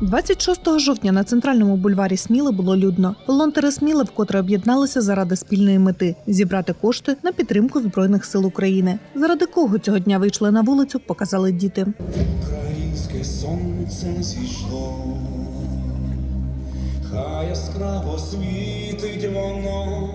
26 жовтня на центральному бульварі Сміли було людно. Волонтери Сміли вкотре об'єдналися заради спільної мети зібрати кошти на підтримку збройних сил України. Заради кого цього дня вийшли на вулицю, показали діти. Українське сонце зійшло, хай яскраво світить воно,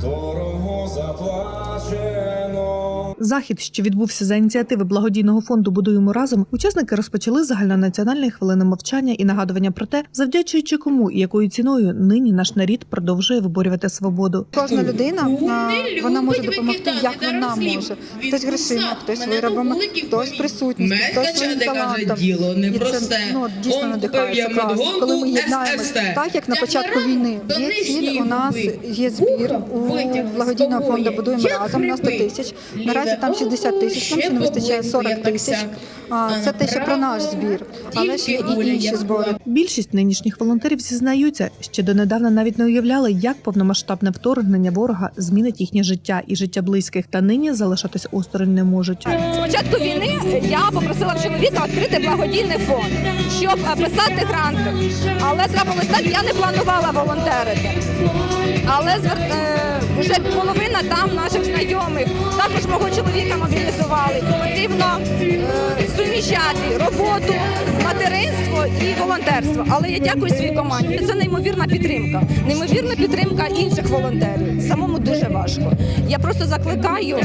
дорого заплачено. Захід, що відбувся за ініціативи благодійного фонду Будуємо разом. Учасники розпочали загальнонаціональної хвилини мовчання і нагадування про те, завдячуючи кому і якою ціною нині наш нарід продовжує виборювати свободу. Кожна людина вона може допомогти, як вона може. Хтось грошима, хтось виробами, хтось то присутністю, хтось своїм талантом. діло І це ну, дійсно класно. медгонку Коли ми єднаємось, ССТ. так як на початку війни є ціль. У нас є збір у благодійного фонду Будуємо разом на 100 тисяч. Наразі Ліве там 60 тисяч, нам ще не вистачає ще 40 тисяч. А. Це те, що про наш збір, але тільки і інші збори. Більшість нинішніх волонтерів зізнаються, що донедавна навіть не уявляли, як повномасштабне вторгнення ворога змінить їхнє життя і життя близьких, та нині залишатись осторонь не можуть. З початку війни я попросила в чоловіка відкрити благодійний фонд, щоб е, писати гранти. Але трапилось так, я не планувала волонтерити. Але звер- е, вже половина там наших знайомих, також мого чоловіка мобілізували. Потрібно е, суміщати роботу, материнство і волонтерство. Але я дякую своїй команді. Це неймовірна підтримка. Неймовірна підтримка інших волонтерів. Самому дуже важко. Я просто закликаю,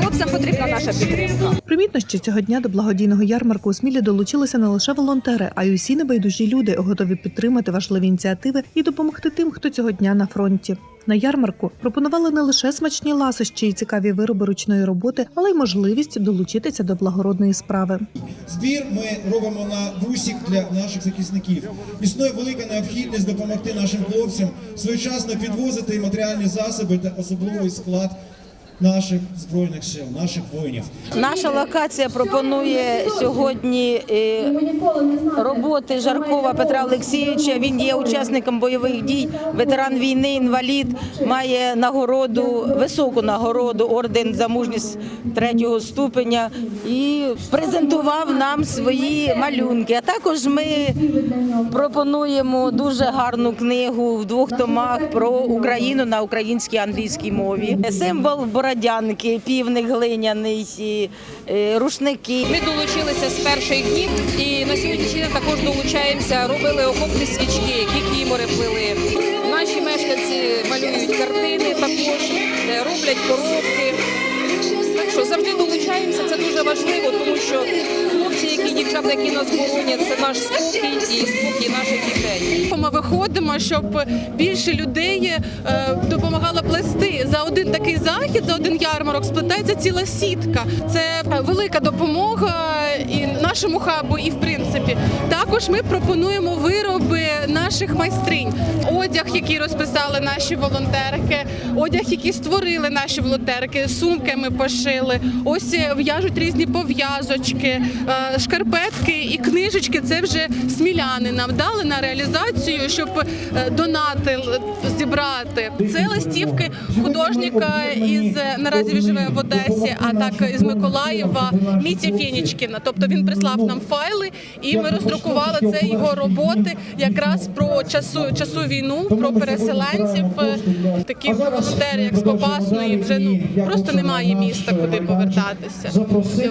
хлопцям потрібна наша підтримка. Примітно, що цього дня до благодійного ярмарку у Смілі долучилися не лише волонтери, а й усі небайдужі люди, готові підтримати важливі ініціативи і допомогти тим, хто цього дня на фронті. На ярмарку пропонували не лише смачні ласощі і цікаві вироби ручної роботи, але й можливість долучитися до благородної справи. Збір ми робимо на вусік для наших захисників. Існує велика необхідність допомогти нашим хлопцям своєчасно підвозити матеріальні засоби та особливий склад наших збройних сил, наших воїнів. Наша локація пропонує сьогодні е, роботи Жаркова Петра Олексійовича. Він є учасником бойових дій, ветеран війни, інвалід, має нагороду, високу нагороду, орден за мужність третього ступеня і презентував нам свої малюнки. А також ми пропонуємо дуже гарну книгу в двох томах про Україну на українській англійській мові. Символ бородянки, півник глиняний, е, рушники. Ми долучилися з перших днів і на сьогоднішній день також долучаємося, робили окопні свічки, кікімори плели. Наші мешканці малюють картини також, роблять коробки. Так що завжди долучаємося, це дуже важливо, тому що хлопці, які дівчата, які нас боронять, це наш спокій і спокій наших дітей. Ми виходимо, щоб більше людей е, допомагало плести. За один такий захід, за один ярмарок сплетається ціла сітка. Це велика допомога і нашому хабу, і в принципі. Також ми пропонуємо вироби наших майстринь, одяг, який розписали наші волонтерки, одяг, який створили наші волонтерки, сумки ми пошили. Ось е, в'яжуть різні пов'язочки, е, шкарпетки і книжечки. Це вже сміляни нам дали на реалізацію, щоб донати зібрати. Це листівки художника із е, наразі він живе в Одесі, так із Миколаєва Міті Фєнічкіна. Тобто він прислав нам файли, і ми роздрукували це його роботи якраз про часу часу війну, про переселенців. Е, Такі волонтери, як з Попасної, вже ну просто немає міста, куди повертатися.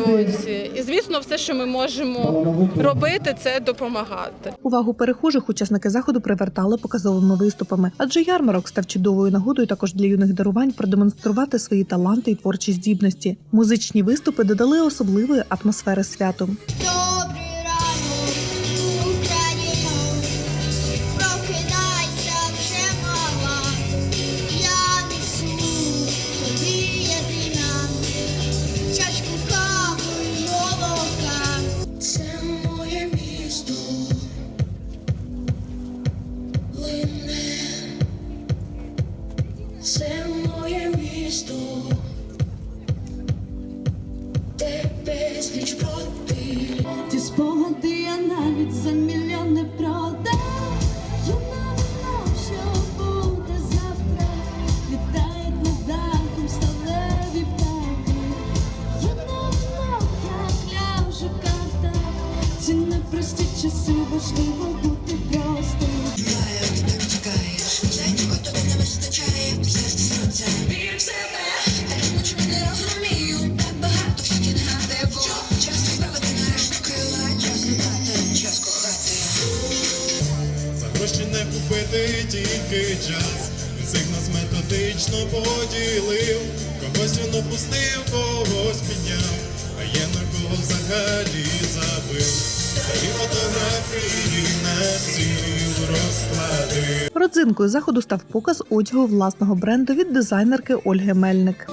Ось і звісно, все, що ми можемо робити, це допомагати. Увагу перехожих учасники заходу привертали показовими виступами, адже ярмарок став чудовою нагодою також для юних дарувань продемонструвати свої таланти і творчі здібності. Музичні виступи додали особливої атмосфери святу. Добрий ранок, Україно, Я навіть знав, як ляже карта. Ці непрості часи важливо бути простим. Вір в себе, так нічого не розумію, так багато всіх негативу. Час відправити нарешті крила, час літати, час кохати. За гроші не купити тільки час. Він всіх нас методично поділив. Когось він опустив, когось підняв, а є на кого взагалі Родзинкою заходу став показ одягу власного бренду від дизайнерки Ольги Мельник.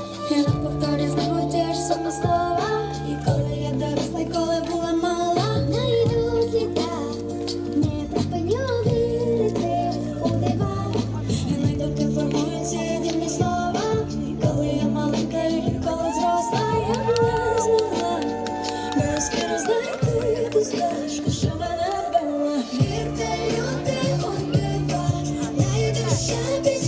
Can't be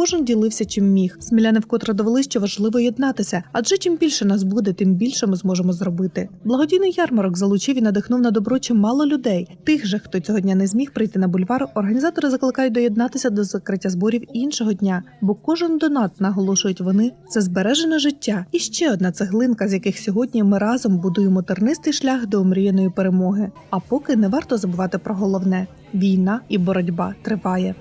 кожен ділився чим міг. Сміляни вкотре довели, що важливо єднатися, адже чим більше нас буде, тим більше ми зможемо зробити. Благодійний ярмарок залучив і надихнув на добро чимало людей. Тих же, хто цього дня не зміг прийти на бульвар, організатори закликають доєднатися до закриття зборів іншого дня, бо кожен донат наголошують вони це збережене життя. І ще одна цеглинка, з яких сьогодні ми разом будуємо тернистий шлях до омріяної перемоги. А поки не варто забувати про головне: війна і боротьба триває.